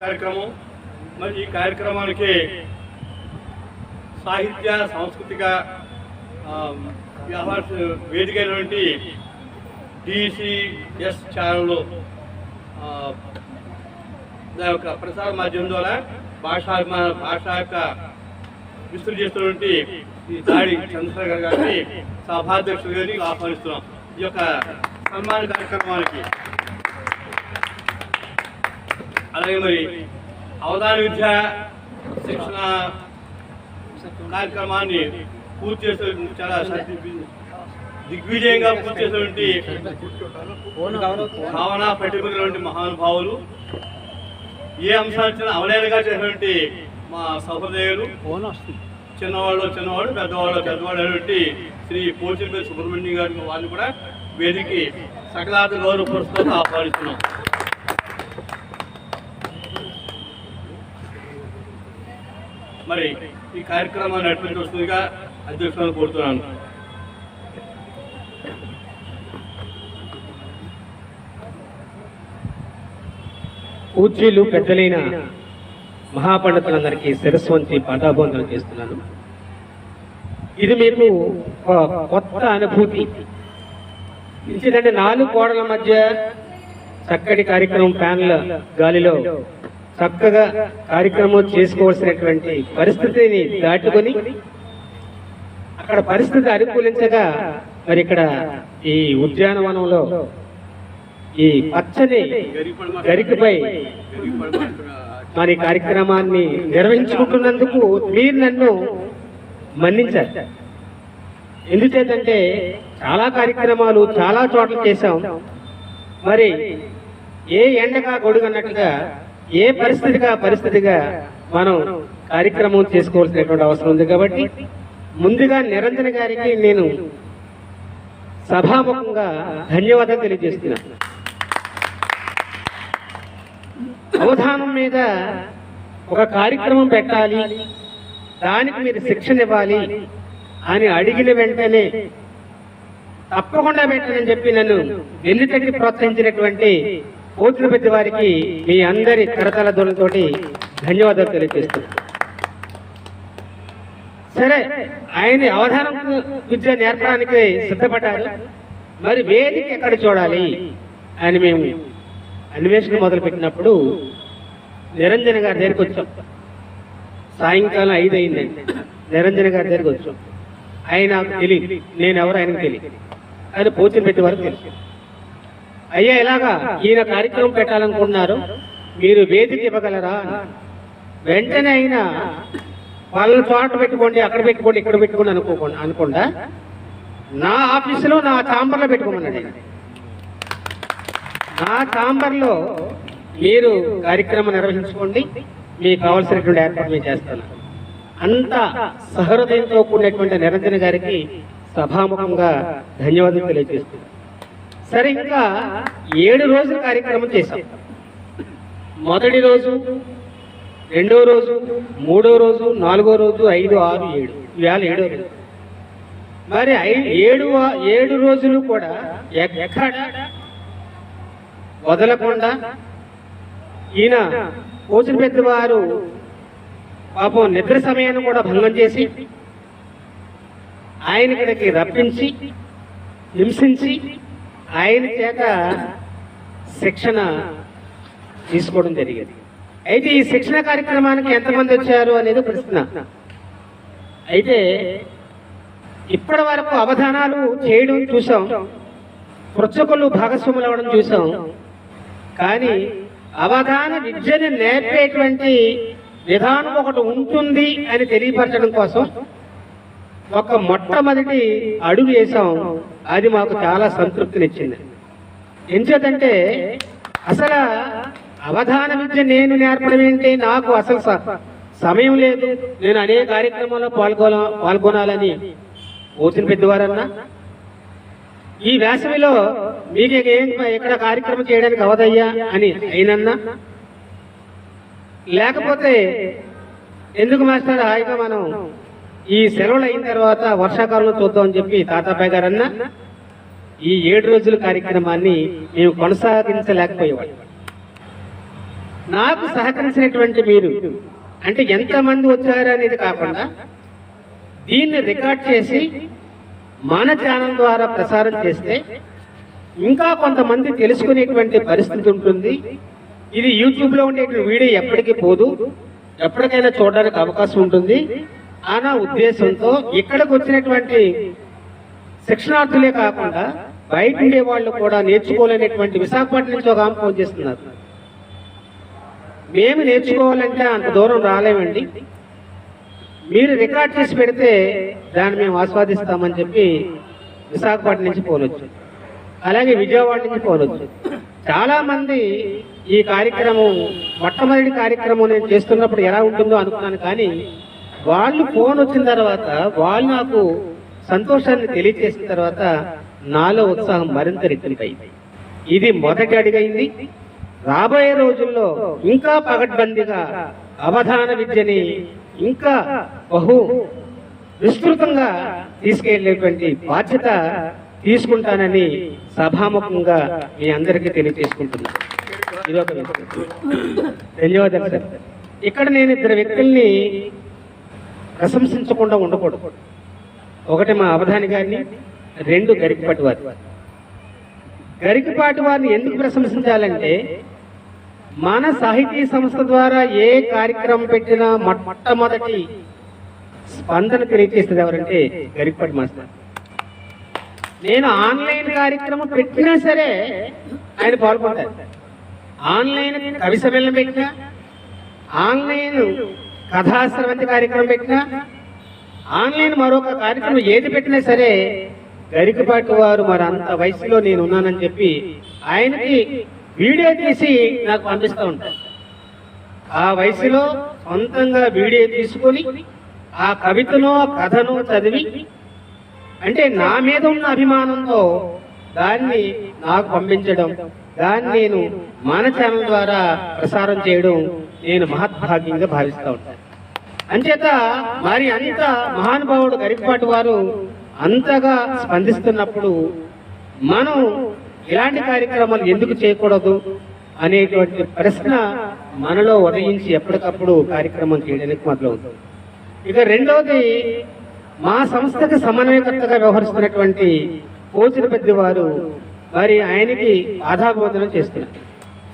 కార్యక్రమం. మరి ఈ కార్యక్రమానికి సాహిత్య సాంస్కృతిక వ్యవహార వేదిక అయినటువంటి డిసిఎస్ ఛానల్లో దాని యొక్క ప్రసార మాధ్యమం ద్వారా భాషాభిమాన భాష యొక్క విస్తృతి చేస్తున్నటువంటి ఈ దాడి చంద్రశేఖర్ గారిని సభాధ్యక్షులు గారిని ఆహ్వానిస్తున్నాం. ఈ యొక్క సన్మాన కార్యక్రమానికి అలాగే మరి అవతార విద్య శిక్షణ కార్యక్రమాన్ని పూర్తి చేసే చాలా దిగ్విజయంగా పూర్తి చేసినటువంటి భావన పట్టికటువంటి మహానుభావులు. ఏ అంశాలు చిన్న అవలేలుగా చేసినటువంటి మా సహృదయులు. చిన్నవాళ్ళు చిన్నవాడు పెద్దవాళ్ళు పెద్దవాడు అనేటువంటి శ్రీ పోచిపల్లి సుబ్రహ్మణ్యం గారి వాళ్ళు కూడా వేదికి సకలార్థ గౌరవ పురస్కారం ఆహ్వానిస్తున్నాం. మరి ఈ కార్యక్రమాన్ని నడిపించవలసిందిగా అధ్యక్షులను కోరుతున్నాను. పూజ్యులు పెద్దలైన మహాపండితులందరికీ శిరస్సు వంచి పాదాబంధనం చేస్తున్నాను. ఇది మీకు కొత్త అనుభూతి. ఇచ్చినట్టు నాలుగు గోడల మధ్య చక్కటి కార్యక్రమం ప్యాన్ల గాలిలో చక్కగా కార్యక్రమం చేసుకోవాల్సినటువంటి పరిస్థితిని దాటుకొని అక్కడ పరిస్థితి అనుకూలించగా మరి ఇక్కడ ఈ ఉద్యానవనంలో ఈ పచ్చని గరికపై మరి కార్యక్రమాన్ని నిర్వహించుకుంటున్నందుకు మీరు నన్ను మన్నించారు. ఎందుచేతంటే చాలా కార్యక్రమాలు చాలా చోట్ల చేశాం. మరి ఏ ఎండగా గొడుగన్నట్టుగా ఏ పరిస్థితిగా పరిస్థితిగా మనం కార్యక్రమం చేసుకోవాల్సినటువంటి అవసరం ఉంది కాబట్టి ముందుగా నిరంజన గారికి నేను సభాముఖంగా ధన్యవాదాలు తెలియజేస్తున్నాను అవధానం మీద ఒక కార్యక్రమం పెట్టాలి దానికి మీరు శిక్షణ ఇవ్వాలి అని అడిగిన వెంటనే తప్పకుండా పెట్టనని చెప్పి నన్ను వెన్ను ప్రోత్సహించినటువంటి ఓట్లు పెద్ద వారికి మీ అందరి కరతల ధ్వనులతోటి ధన్యవాదాలు తెలియజేస్తున్నాను సరే ఆయన అవధానం విద్య నేర్పడానికి సిద్ధపడ్డారు. మరి వేదిక ఎక్కడ చూడాలి అని మేము అన్వేషణ మొదలు పెట్టినప్పుడు నిరంజన గారి దగ్గరికి వచ్చాం. సాయంకాలం ఐదు అయిందండి నిరంజన గారి దగ్గరికి వచ్చాం. ఆయన తెలియదు. నేను ఎవరు ఆయనకు తెలియదు. ఆయన పోచిన పెట్టి వరకు తెలుసు అయ్యా ఇలాగా ఈయన కార్యక్రమం పెట్టాలనుకుంటున్నారు. మీరు వేదిక ఇవ్వగలరా వెంటనే అయినా వాళ్ళ చోట పెట్టుకోండి అక్కడ పెట్టుకోండి ఇక్కడ పెట్టుకోండి అనుకోకుండా అనుకుండా నా ఆఫీసులో నా ఛాంబర్లో పెట్టుకోమన్నాడు నా ఛాంబర్లో మీరు కార్యక్రమం నిర్వహించుకోండి మీకు కావాల్సినటువంటి ఏర్పాటు మేము చేస్తాను. అంత సహృదయంతో కూడినటువంటి నిరంజన గారికి సభాముఖంగా ధన్యవాదాలు తెలియజేస్తున్నాను. సరే ఇంకా ఏడు రోజుల కార్యక్రమం చేశాం. మొదటి రోజు రెండో రోజు మూడో రోజు నాలుగో రోజు ఐదు ఆరు ఏడు. ఇవాళ ఏడో రోజు. మరి ఐ- ఏడు ఏడు రోజులు కూడా ఎక్కడ వదలకుండా ఈయన కోచిన పెద్దవారు పాపం నిద్ర సమయాన్ని కూడా భంగం చేసి ఆయన ఇక్కడికి రప్పించి హింసించి ఆయన చేత శిక్షణ తీసుకోవడం జరిగింది. అయితే ఈ శిక్షణ కార్యక్రమానికి ఎంతమంది వచ్చారు అనేది ప్రశ్న. అయితే ఇప్పటి వరకు అవధానాలు చేయడం చూసాం. పృచ్చకులు భాగస్వాములు అవ్వడం చూసాం. కానీ అవధాన విద్యను నేర్పేటువంటి విధానం ఒకటి ఉంటుంది అని తెలియపరచడం కోసం ఒక మొట్టమొదటి అడుగు వేసాం. అది మాకు చాలా సంతృప్తినిచ్చింది. ఎంచేతంటే అసలు అవధాన విద్య నేను నేర్పడం ఏంటి? నాకు అసలు స- సమయం లేదు. నేను అనేక కార్యక్రమాల్లో పాల్గొన పాల్గొనాలని ఓచిన పెద్దవారన్నా. ఈ వేసవిలో మీకు ఏం ఎక్కడ కార్యక్రమం చేయడానికి అవదయ్యా అని అయినన్నా. లేకపోతే ఎందుకు మాస్టర్ హాయిగా మనం ఈ సెలవులు అయిన తర్వాత వర్షాకాలంలో చూద్దామని చెప్పి తాతాబాయ్ గారు అన్న ఈ ఏడు రోజుల కార్యక్రమాన్ని మేము కొనసాగించలేకపోయేవాళ్ళం నాకు సహకరించినటువంటి మీరు అంటే ఎంతమంది వచ్చారు అనేది కాకుండా దీన్ని రికార్డ్ చేసి మన ఛానల్ ద్వారా ప్రసారం చేస్తే ఇంకా కొంతమంది తెలుసుకునేటువంటి పరిస్థితి ఉంటుంది. ఇది యూట్యూబ్లో ఉండేటువంటి వీడియో ఎప్పటికీ పోదు. ఎప్పటికైనా చూడడానికి అవకాశం ఉంటుంది. అన్న ఉద్దేశంతో ఇక్కడికి వచ్చినటువంటి శిక్షణార్థులే కాకుండా బయట ఉండే వాళ్ళు కూడా నేర్చుకోలేనటువంటి విశాఖపట్నం నుంచి ఒక ఆమె ఫోన్ చేస్తున్నారు. మేము నేర్చుకోవాలంటే అంత దూరం రాలేమండి. మీరు రికార్డ్ చేసి పెడితే దాన్ని మేము ఆస్వాదిస్తామని చెప్పి విశాఖపట్నం నుంచి ఫోన్ వచ్చింది. అలాగే విజయవాడ నుంచి ఫోన్ వచ్చింది. చాలా మంది ఈ కార్యక్రమం మొట్టమొదటి కార్యక్రమం నేను చేస్తున్నప్పుడు ఎలా ఉంటుందో అనుకున్నాను కానీ వాళ్ళు ఫోన్ వచ్చిన తర్వాత వాళ్ళు నాకు సంతోషాన్ని తెలియజేసిన తర్వాత నాలో ఉత్సాహం మరింత రెట్టింపైంది. ఇది మొదటి అడిగైంది. రాబోయే రోజుల్లో ఇంకా పగడ్బందీగా అవధాన విద్యని ఇంకా బహు విస్తృతంగా తీసుకెళ్ళేటువంటి బాధ్యత తీసుకుంటానని సభాముఖంగా మీ అందరికీ తెలియజేసుకుంటున్నాను ఇది ఒక ధన్యవాదాలు సార్. ఇక్కడ నేను ఇద్దరు వ్యక్తుల్ని ప్రశంసించకుండా ఉండకూడదు. ఒకటి మా అవధాని గారిని రెండు గరికపాటి వారి గరికపాటి వారిని ఎందుకు ప్రశంసించాలంటే మన సాహితీ సంస్థ ద్వారా ఏ కార్యక్రమం పెట్టినా మొట్టమొదటి స్పందన తెలియజేస్తుంది ఎవరంటే గరికపాటి మాస్టర్ నేను ఆన్లైన్ కార్యక్రమం పెట్టినా సరే ఆయన పాల్గొంటారు ఆన్లైన్ కవి సమ్మేళనం పెట్టినా ఆన్లైన్ కథాశ్రవంతి కార్యక్రమం పెట్టినా ఆన్లైన్ మరొక కార్యక్రమం ఏది పెట్టినా సరే గరికపాటి వారు మరి అంత వయసులో నేను ఉన్నానని చెప్పి ఆయనకి వీడియో తీసి నాకు పంపిస్తూ ఉంటారు. ఆ వయసులో సొంతంగా వీడియో తీసుకొని ఆ కవితను కథను చదివి అంటే నా మీద ఉన్న అభిమానంతో దాన్ని నాకు పంపించడం దాన్ని నేను మన ఛానల్ ద్వారా ప్రసారం చేయడం నేను మహద్భాగ్యంగా భావిస్తూ ఉంటాను అంచేత మరి అంత మహానుభావుడు గరిపాటి వారు అంతగా స్పందిస్తున్నప్పుడు మనం ఇలాంటి కార్యక్రమాలు ఎందుకు చేయకూడదు అనేటువంటి ప్రశ్న మనలో ఉదయించి ఎప్పటికప్పుడు కార్యక్రమం చేయడానికి మొదలవుతుంది ఇక రెండవది మా సంస్థకి సమన్వయకర్తగా వ్యవహరిస్తున్నటువంటి కోచిన పెద్దవారు మరి ఆయనకి ఆధాబోధన చేస్తున్నారు.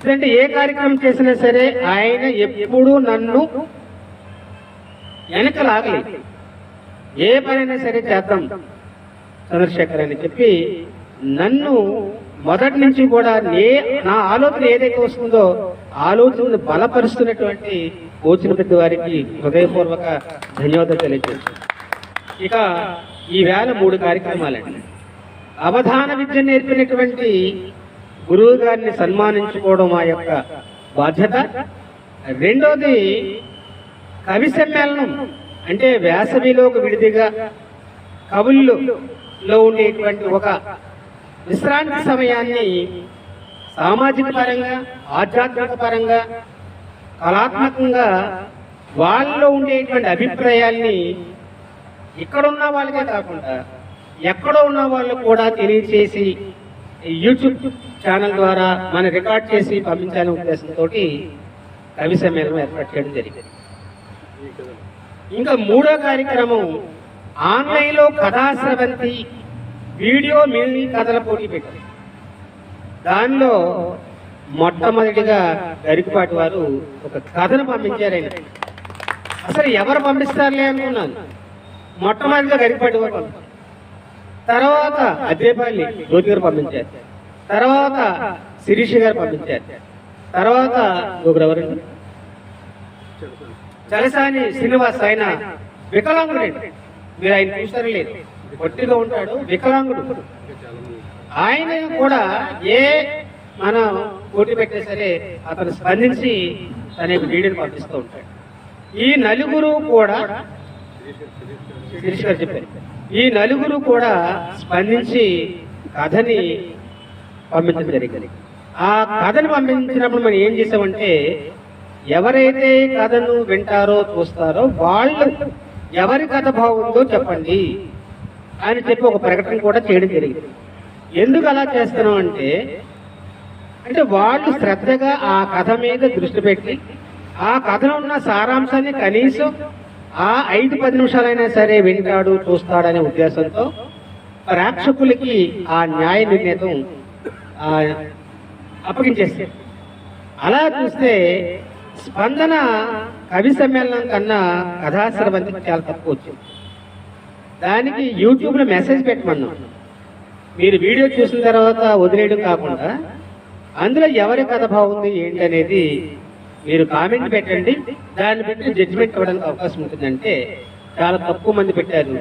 ఎందుకంటే ఏ కార్యక్రమం చేసినా సరే ఆయన ఎప్పుడూ నన్ను వెనక లాగలేదు ఏ పనైనా సరే చేద్దాం చంద్రశేఖర్ అని చెప్పి నన్ను మొదటి నుంచి కూడా నే నా ఆలోచన ఏదైతే వస్తుందో ఆలోచనను బలపరుస్తున్నటువంటి కోచిన పెద్ద వారికి హృదయపూర్వక ధన్యవాదాలు తెలియజేస్తాను ఇక ఈ వేళ మూడు కార్యక్రమాలండి. అవధాన విద్య నేర్పినటువంటి గురువు గారిని సన్మానించుకోవడం మా యొక్క బాధ్యత. రెండోది కవి సమ్మేళనం అంటే వేసవిలోకి విడిదిగా కవుల్లో లో ఉండేటువంటి ఒక విశ్రాంతి సమయాన్ని సామాజిక పరంగా ఆధ్యాత్మిక పరంగా కళాత్మకంగా వాళ్ళలో ఉండేటువంటి అభిప్రాయాల్ని ఇక్కడ ఉన్న వాళ్ళకే కాకుండా ఎక్కడో ఉన్న వాళ్ళు కూడా తెలియచేసి యూట్యూబ్ ఛానల్ ద్వారా మన రికార్డ్ చేసి పంపించాలనే ఉద్దేశంతో కవి సమ్మేళనం ఏర్పాటు చేయడం జరిగింది. ఇంకా మూడో కార్యక్రమం ఆన్లైన్లో కథాశ్రవంతి వీడియో మినీ కథల పోటీ పెట్టారు. దానిలో మొట్టమొదటిగా గరికపాటి వారు ఒక కథను పంపించారు ఆయన. అసలు ఎవరు పంపిస్తారులే అనుకున్నాను. మొట్టమొదటిగా గరికపాటి వారు తర్వాత అద్దేపల్లి జ్యోతి గారు పంపించారు. తర్వాత శిరీష్ గారు పంపించారు. తర్వాత ఇంకొకరు ఎవరండి చలసాని శ్రీనివాస్ ఆయన వికలాంగుడు. మీరు ఆయన చూస్తారు లేదు. పొట్టిగా ఉంటాడు వికలాంగుడు. ఆయన కూడా ఏ మన పోటీ పెట్టే సరే అతను స్పందించి తన యొక్క వీడియోని పంపిస్తూ ఉంటాడు. ఈ నలుగురు కూడా శిరీష్ గారు చెప్పారు. ఈ నలుగురు కూడా స్పందించి కథని పంపించడం జరిగింది. ఆ కథను పంపించినప్పుడు మనం ఏం చేసామంటే ఎవరైతే కథను వింటారో చూస్తారో వాళ్ళు ఎవరి కథ బాగుందో చెప్పండి అని చెప్పి ఒక ప్రకటన కూడా చేయడం జరిగింది. ఎందుకు అలా చేస్తున్నాం అంటే అంటే వాళ్ళు శ్రద్ధగా ఆ కథ మీద దృష్టి పెట్టి ఆ కథలో ఉన్న సారాంశాన్ని కనీసం ఆ ఐదు పది నిమిషాలైనా సరే వింటాడు చూస్తాడనే ఉద్దేశంతో ప్రేక్షకులకి ఆ న్యాయ నిర్ణేతం ఆ, అప్పగించేస్తారు అలా చూస్తే స్పందన కవి సమ్మేళనం కన్నా కథాశ్రవంతి చాలా తక్కువ వచ్చింది. దానికి యూట్యూబ్లో మెసేజ్ పెట్టమన్నాం. మీరు వీడియో చూసిన తర్వాత వదిలేయడం కాకుండా అందులో ఎవరి కథ బాగుంది ఏంటి అనేది మీరు కామెంట్ పెట్టండి. దాన్ని బట్టి జడ్జిమెంట్ ఇవ్వడానికి అవకాశం ఉంటుందంటే చాలా తక్కువ మంది పెట్టారు.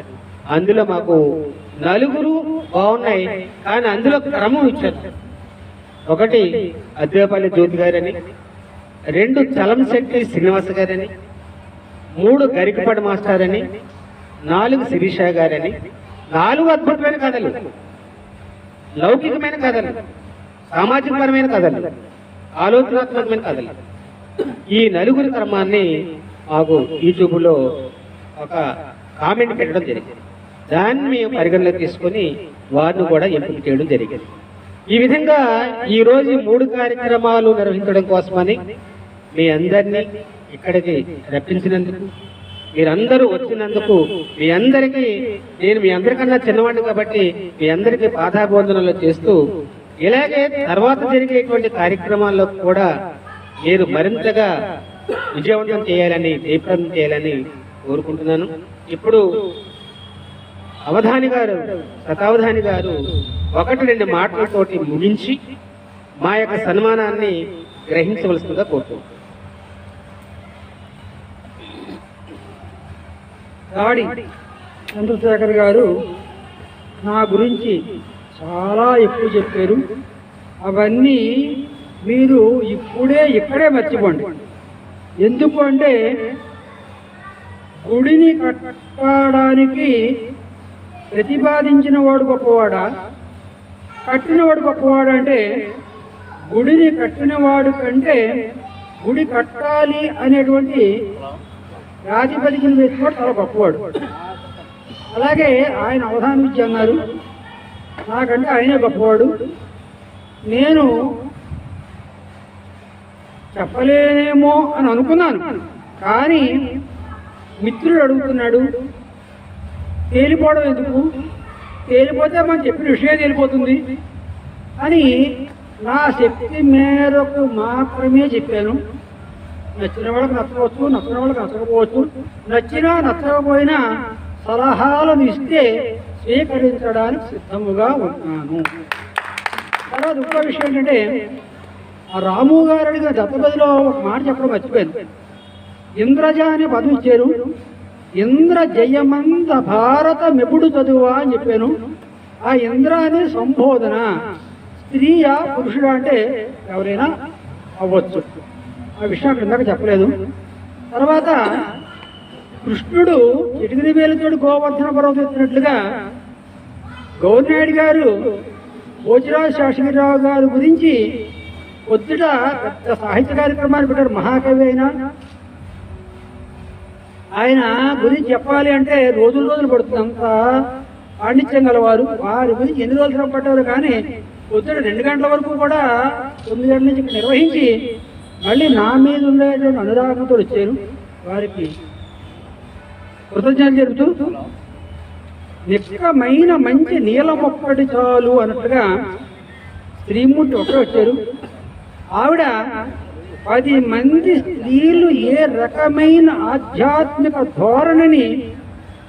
అందులో మాకు నలుగురు బాగున్నాయి. కానీ అందులో క్రమం ఇచ్చారు. ఒకటి అద్దేపల్లి జ్యోతి గారని రెండు చలంశెట్టి శ్రీనివాస గారని మూడు గరికపాటి మాస్టర్ అని నాలుగు శిరీష గారని నాలుగు అద్భుతమైన కథలు. లౌకికమైన కథలు. సామాజికపరమైన కథలు. ఆలోచనాత్మకమైన కథలు. ఈ నలుగురి క్రమాన్ని మాకు యూట్యూబ్లో ఒక కామెంట్ పెట్టడం జరిగింది. దాన్ని మేము పరిగణలోకి తీసుకొని వారిని కూడా ఎంపిక చేయడం జరిగింది. ఈ విధంగా ఈ రోజు మూడు కార్యక్రమాలు నిర్వహించడం కోసమని మీ అందరినీ ఇక్కడికి రప్పించినందుకు మీరందరూ వచ్చినందుకు మీ అందరికీ నేను మీ అందరికన్నా చిన్నవాడిని కాబట్టి మీ అందరికీ పాదాభివందనలు చేస్తూ ఇలాగే తర్వాత జరిగేటువంటి కార్యక్రమాల్లో కూడా మీరు మరింతగా విజయవంతం చేయాలని జయప్రదం చేయాలని కోరుకుంటున్నాను. ఇప్పుడు అవధాని గారు శతావధాని గారు ఒకటి రెండు మాటలతోటి ముగించి మా యొక్క సన్మానాన్ని గ్రహించవలసిందిగా కోరుతున్నాను. దాడి చంద్రశేఖర్ గారు నా గురించి చాలా ఎక్కువ చెప్పారు. అవన్నీ మీరు ఇప్పుడే ఇక్కడే మర్చిపోండి. ఎందుకు అంటే గుడిని కట్టడానికి ప్రతిపాదించిన వాడు గొప్పవాడా? కట్టినవాడు గొప్పవాడు అంటే గుడిని కట్టినవాడు కంటే గుడి కట్టాలి అనేటువంటి ప్రాతిపదికను వేసుకోవడం చాలా గొప్పవాడు. అలాగే ఆయన అవధానం ఇచ్చి అన్నారు. నాకంటే ఆయనే గొప్పవాడు. నేను చెప్పలేనేమో అని అనుకున్నాను. కానీ మిత్రుడు అడుగుతున్నాడు తేలిపోవడం ఎందుకు? తేలిపోతే మనం చెప్పిన విషయం తేలిపోతుంది అని నా శక్తి మేరకు మాత్రమే చెప్పాను. నచ్చిన వాళ్ళకి నచ్చవచ్చు నచ్చిన వాళ్ళకి నచ్చకపోవచ్చు నచ్చినా నచ్చకపోయినా సలహాలను ఇస్తే స్వీకరించడానికి సిద్ధముగా ఉన్నాను. తర్వాత ఇంకో విషయం ఏంటంటే ఆ రాము గారు అడిగిన దత్తపదిలో ఒక మాట చెప్పడం మర్చిపోయాను. ఇంద్రజ అనే పదవి ఇచ్చారు ఇంద్ర జయమంత భారత మెపుడు చదువా అని చెప్పాను. ఆ ఇంద్ర అనే సంబోధన స్త్రీయా పురుషుడా అంటే ఎవరైనా అవ్వచ్చు. ఆ విషయం అక్కడ ఇందాక చెప్పలేదు. తర్వాత కృష్ణుడు చిటికిరి వేలతోటి గోవర్ధన పర్వతం ఎత్తినట్లుగా గౌరినాయుడు గారు భోజరాజు శాస్త్రిరావు గారి గురించి పొద్దుట పెద్ద సాహిత్య కార్యక్రమాలు పెట్టారు మహాకవి అయినా. ఆయన గురించి చెప్పాలి అంటే రోజులు రోజులు పడుతుంది అంత. పాండిత్యం గలవారు వారి గురించి ఎన్ని రోజులు శ్రమ కానీ పొద్దున రెండు గంటల వరకు కూడా తొమ్మిది గంటల నుంచి నిర్వహించి మళ్ళీ నా మీద ఉండేటువంటి అనురాగంతో వచ్చారు. వారికి కృతజ్ఞతలు జరుపుతూ నిక్కమైన మంచి నీలం ఒక్కటి చాలు అన్నట్టుగా శ్రీమూర్తి ఒక్కడే వచ్చారు. ఆవిడ పది మంది స్త్రీలు ఏ రకమైన ఆధ్యాత్మిక ధోరణిని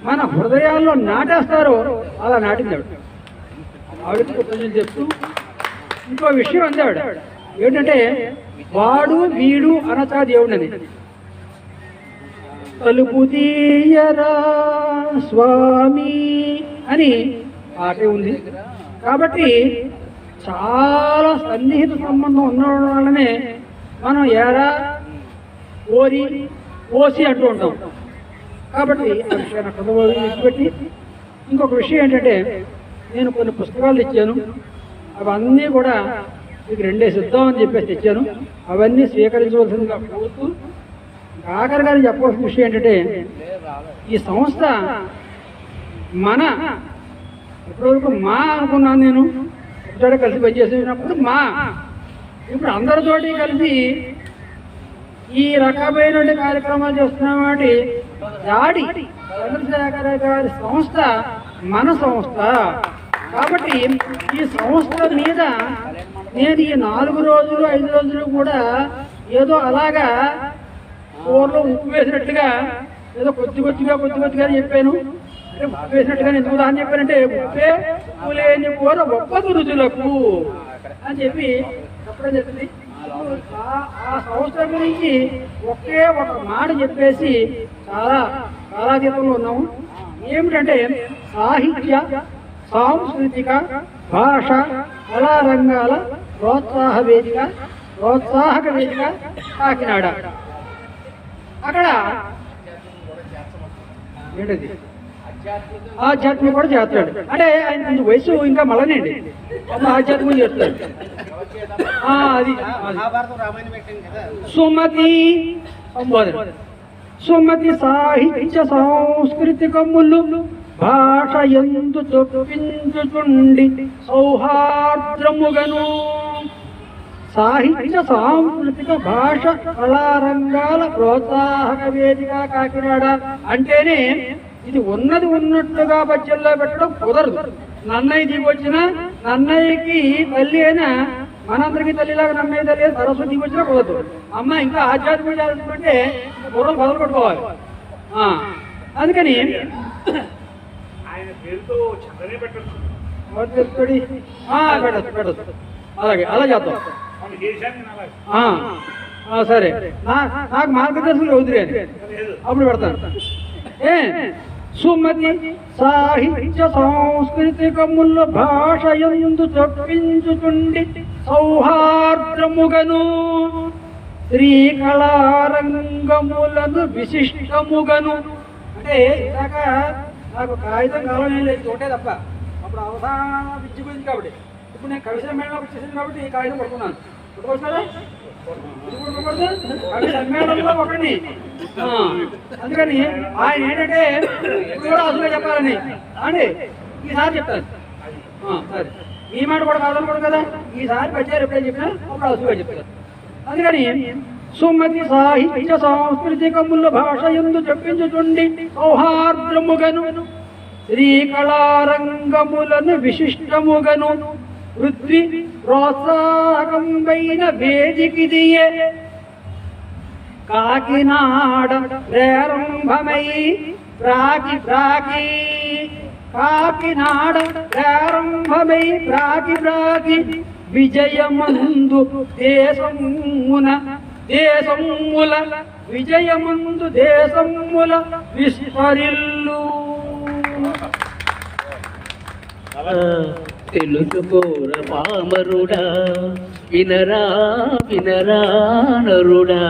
మన హృదయాల్లో నాటేస్తారో అలా నాటింది ఆవిడ. ఆవిడకి కృతజ్ఞతలు చెప్తూ ఇంకో విషయం అంది ఆవిడ. ఏంటంటే వాడు వీడు అనచా దేవుడని. తలుపు తీయరా స్వామి అని పాటే ఉంది. కాబట్టి చాలా సన్నిహిత సంబంధం ఉన్న వల్లనే మనం ఎరా ఓరి ఓసి అంటూ ఉంటాం. కాబట్టి ఆ విషయాన్ని ఇంకొక విషయం ఏంటంటే నేను కొన్ని పుస్తకాలు తెచ్చాను. అవన్నీ కూడా మీకు రెండే సిద్ధం అని చెప్పేసి తెచ్చాను. అవన్నీ స్వీకరించవలసిందిగా కోరుతూ ఆఖరి గారు చెప్పవలసిన విషయం ఏంటంటే ఈ సంస్థ మన ఇప్పటివరకు మా అనుకున్నాను నేను. చోట కలిసి పనిచేసినప్పుడు మా. ఇప్పుడు అందరితోటి కలిసి ఈ రకమైన కార్యక్రమాలు చేస్తున్నామంటే దాడి. చంద్రశేఖర గారి సంస్థ మన సంస్థ. కాబట్టి ఈ సంస్థ మీద నేను ఈ నాలుగు రోజులు ఐదు రోజులు కూడా ఏదో అలాగా కూరలో ఉప్పు వేసినట్టుగా ఏదో కొద్ది కొద్దిగా కొద్ది కొద్దిగా చెప్పాను. అంటే ఉప్పు వేసినట్టుగా ఎందుకు అని చెప్పారంటే ఉప్పే ఉప్పు కూర గొప్ప రుచులకు అని చెప్పి చెప్పడం జరిగింది. ఆ- సంవత్సరం సంస్థ గురించి ఒకే ఒక మాట చెప్పేసి చాలా చాలా దీపంలో ఉన్నాము. ఏమిటంటే సాహిత్య సాంస్కృతిక భాష కళా రంగాల ప్రోత్సాహ వేదిక ప్రోత్సాహక వేదిక కాకినాడ. అక్కడ ఏంటది? ఆధ్యాత్మిక కూడా చేస్తాడు. అంటే ఆయన కొంచెం వయసు ఇంకా మళ్ళనేండి ఆధ్యాత్మికం చేస్తాడు. అది. సుమతి సుమతి సాహిత్య సాంస్కృతికములు భాష ఎందు చొప్పించుచుండి సౌహార్ద్రముగను. సాహిత్య సాంస్కృతిక భాష కళారంగాల ప్రోత్సాహక వేదిక కాకినాడ అంటేనే ఇది ఉన్నది ఉన్నట్టుగా పద్యంలో పెట్టడం కుదరదు. నన్నయ్య దిగి వచ్చిన నన్నయ్యకి తల్లి అయినా మనందరికీ తల్లిలాగా నన్నయ్య తల్లి సరస్వతి దిగి వచ్చినా కుదరదు. అమ్మ ఇంకా ఆధ్యాత్మిక చేయాలంటే బుర్రలు బదులు కొట్టుకోవాలి ఆ, అందుకని ఆయన పేరుతో చందనే పెట్టచ్చు. పెట్టొచ్చు పెట్టొచ్చు. అలాగే అలా చేద్దాం. సరే. నాకు మార్గదర్శకులు వదిలే లేదు. అప్పుడు పెడతాను. ఏ? సుమతి సాహిత్య సాంస్కృతికముల భాష ఎందు చొప్పించుచుండి సౌహార్దముగను శ్రీ కళారంగములను విశిష్టముగను. అంటే ఇలాగ నాకు కాగితం కావాలని లేదు చోటే తప్ప. అప్పుడు అవసాన విద్య గురించి కాబట్టి. ఇప్పుడు నేను కవిత మేడం వచ్చేసింది కాబట్టి ఈ కాగితం పడుతున్నాను. పట్టుకొస్తారా ఇది సమ్మేళనంలో ఒకడిని అందుకని ఆయన ఏంటంటే ఇప్పుడు కూడా అసలు చెప్పాలని. అండి ఈసారి చెప్తాను సరే. ఈ మాట కూడా కాదనుకోడు కదా. ఈసారి పెట్టారు ఎప్పుడైనా చెప్పినా అప్పుడు అసలుగా చెప్తారు అందుకని సుమతి సాహిత్య సాంస్కృతికముల భాష ఎందు చెప్పించుచుండి సౌహార్దముగను శ్రీ కళారంగములను విశిష్టముగను పృథ్వీ ప్రోత్సాహకంపైన వేదికిదియే. కాకినాడ ప్రారంభమై ప్రాకి ప్రాకి కాకినాడ ప్రారంభమై ప్రాకి ప్రాకి విజయమందు దేశమున దేశముల విజయమందు దేశముల విస్తరిల్లు. తెలుసుకోర పామరుడా వినరా వినరా నరుడా.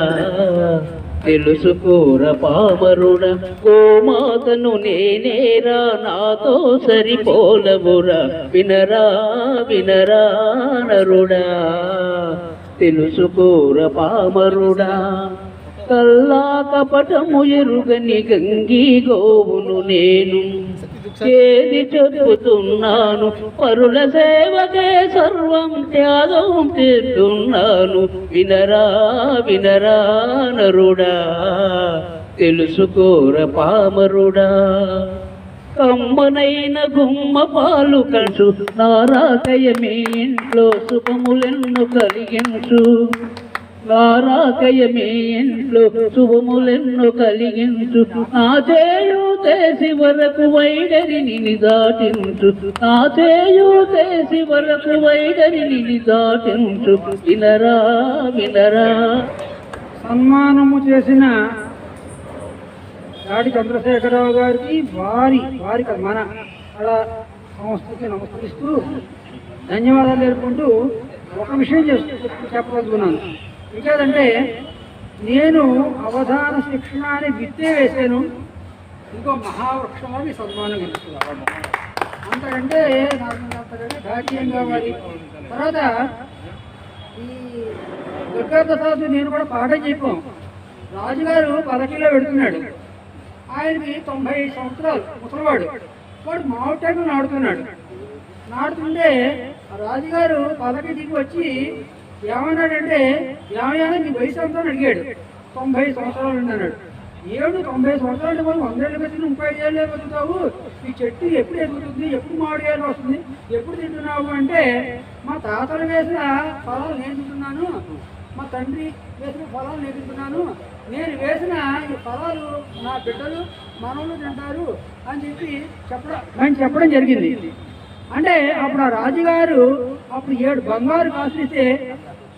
తెలుసుకోర పామరుడా గోమాతను నేనేరా నాతో సరిపోలవురా. వినరా వినరా నరుడా. తెలుసుకోర పామరుడా కల్లా కపటము ఎరుగని గంగి గోవును నేను. ఏది చెప్పుతున్నాను? పరుల సేవకే సర్వం త్యాగం చేస్తున్నాను. వినరా వినరా నరుడా తెలుసుకోర పామరుడా. కమ్మనైన గుమ్మ పాలు కలుసు నారాకయమే ఇంట్లో శుభములెన్ను కలిగించు. నారాకయమే ఇంట్లో శుభములెన్ను కలిగించు. ఆ చేయు చేసి వరకు వైడరిని దాటించు. ఆ చేయు చేసి వరకు వైడరిని దాటించు. వినరా వినరా. సన్మానము చేసిన నాటి చంద్రశేఖరరావు గారికి వారి వారి మన కళా సంస్థకి నమస్కరిస్తూ ధన్యవాదాలు తెలుపుకుంటూ ఒక విషయం చేస్తూ చెప్పదలుచుకున్నాను. ఇంకేదంటే నేను అవధాన శిక్షణ అని విత్తే వేశాను ఇంకో మహావృక్షంలో సన్మానం కలుగుతుంది అంతకంటే నాకు అంతకంటే భాగ్యం కావాలి తర్వాత ఈ దుర్గా నేను కూడా పాఠం చెప్పాం. రాజుగారు పదకిలో పెడుతున్నాడు. ఆయనకి తొంభై సంవత్సరాలు. ముసలివాడు. వాడు మామిడికాయలు నాడుతున్నాడు నాడుతుంటే రాజుగారు పదకి దిగి వచ్చి ఏమన్నాడంటే ఏమయ్యా నీ వయసు ఎంత అడిగాడు. తొంభై సంవత్సరాలు ఉంది అన్నాడు ఏడు తొంభై సంవత్సరాలు మనం వందేళ్ళు బతికి ముప్పై ఐదేళ్ళే బతుకుతావు. ఈ చెట్టు ఎప్పుడు ఎదుగుతుంది? ఎప్పుడు మామిడి ఏళ్ళు వస్తుంది? ఎప్పుడు తింటున్నావు? అంటే మా తాతలు వేసిన ఫలాలు నేను తింటున్నాను. మా తండ్రి వేసిన ఫలాలు నేను తింటున్నాను. నేను వేసిన ఈ ఫలాలు నా బిడ్డలు మనవులు తింటారు అని చెప్పి చెప్పడం ఆయన చెప్పడం జరిగింది. అంటే అప్పుడు ఆ రాజుగారు అప్పుడు ఏడు బంగారు కాసులు ఇస్తే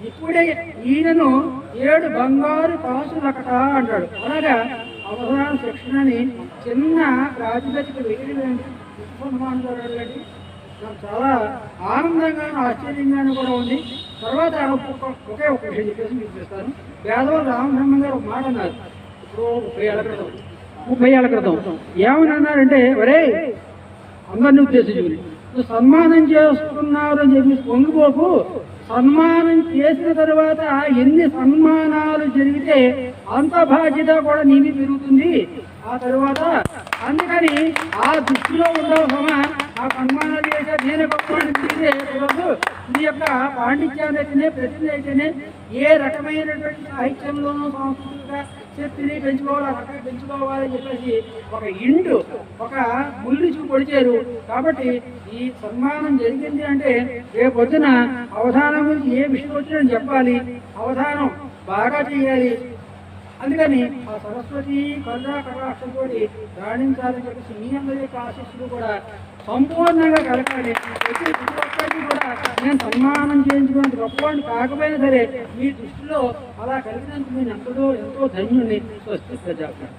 ఇప్పుడే ఈయనను ఏడు బంగారు కాసులు అక్కడ అంటాడు. అలాగా అవసరాల శిక్షణని చిన్న రాజుగతికి వేయడం హనుమాన్ చాలా ఆనందంగాను ఆశ్చర్యంగాను కూడా ఉంది. తర్వాత ఒకే ఒక విషయం చెప్పేసి మీకు చేస్తాను పేదవాళ్ళు రామబ్రహ్మ గారు ఒక మాట అన్నారు. ఇప్పుడు ముప్పై ఏళ్ళ క్రితం. ముప్పై ఏళ్ళ క్రితం. ఏమని అన్నారంటే ఒరే అందరినీ ఉద్దేశించుకుని. సన్మానం చేస్తున్నారు అని చెప్పి పొంగిపోకు సన్మానం చేసిన తర్వాత ఎన్ని సన్మానాలు జరిగితే అంత బాధ్యత కూడా నీవి పెరుగుతుంది. ఆ తర్వాత అందుకని ఆ దృష్టిలో ఉండవసమా ఆ సన్మానాలు చేసే నేను గొప్ప మీదే కుదరదు యొక్క పాండిత్యాన్ని అయితేనే ప్రతిని అయితేనే ఏ రకమైనటువంటి సాహిత్యంలోనూ సాంస్కృతిక శక్తిని పెంచుకోవాలి రకంగా పెంచుకోవాలని చెప్పేసి ఒక ఇండు ఒక ముల్లి పొడిచారు. కాబట్టి ఈ సన్మానం జరిగింది అంటే రేపు పొద్దున అవధానం గురించి ఏ విషయం వచ్చినా చెప్పాలి. అవధానం బాగా చేయాలి. అందుకని ఆ సరస్వతి కరుణా కటాక్షంతో రాణించాలని చెప్పేసి మీ అందరి యొక్క ఆశీస్సులు కూడా సంపూర్ణంగా కలగాలి. ప్రతి ప్రతి ఒక్కరికి కూడా నేను సన్మానం చేయించుకున్నంత గొప్పవాడిని కాకపోయినా సరే మీ దృష్టిలో అలా కలిగినందుకు నేను ఎంతో ఎంతో ధన్యుని స్వస్తి ప్రజాపతి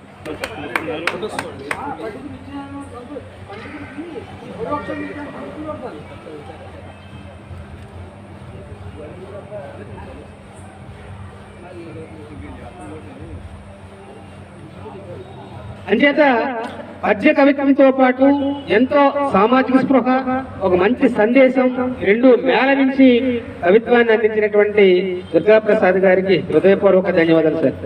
అంచేత పద్య కవిత్వంతో పాటు ఎంతో సామాజిక స్పృహ ఒక మంచి సందేశం రెండు మేళవించి కవిత్వాన్ని అందించినటువంటి దుర్గా ప్రసాద్ గారికి హృదయపూర్వక ధన్యవాదాలు సార్.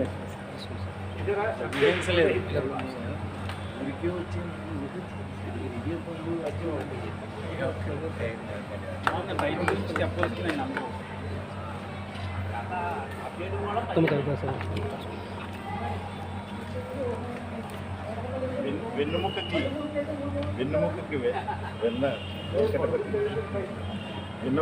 వెన్నుముకకి వెన్నుముకకి వెన్న వెన్న వెన్న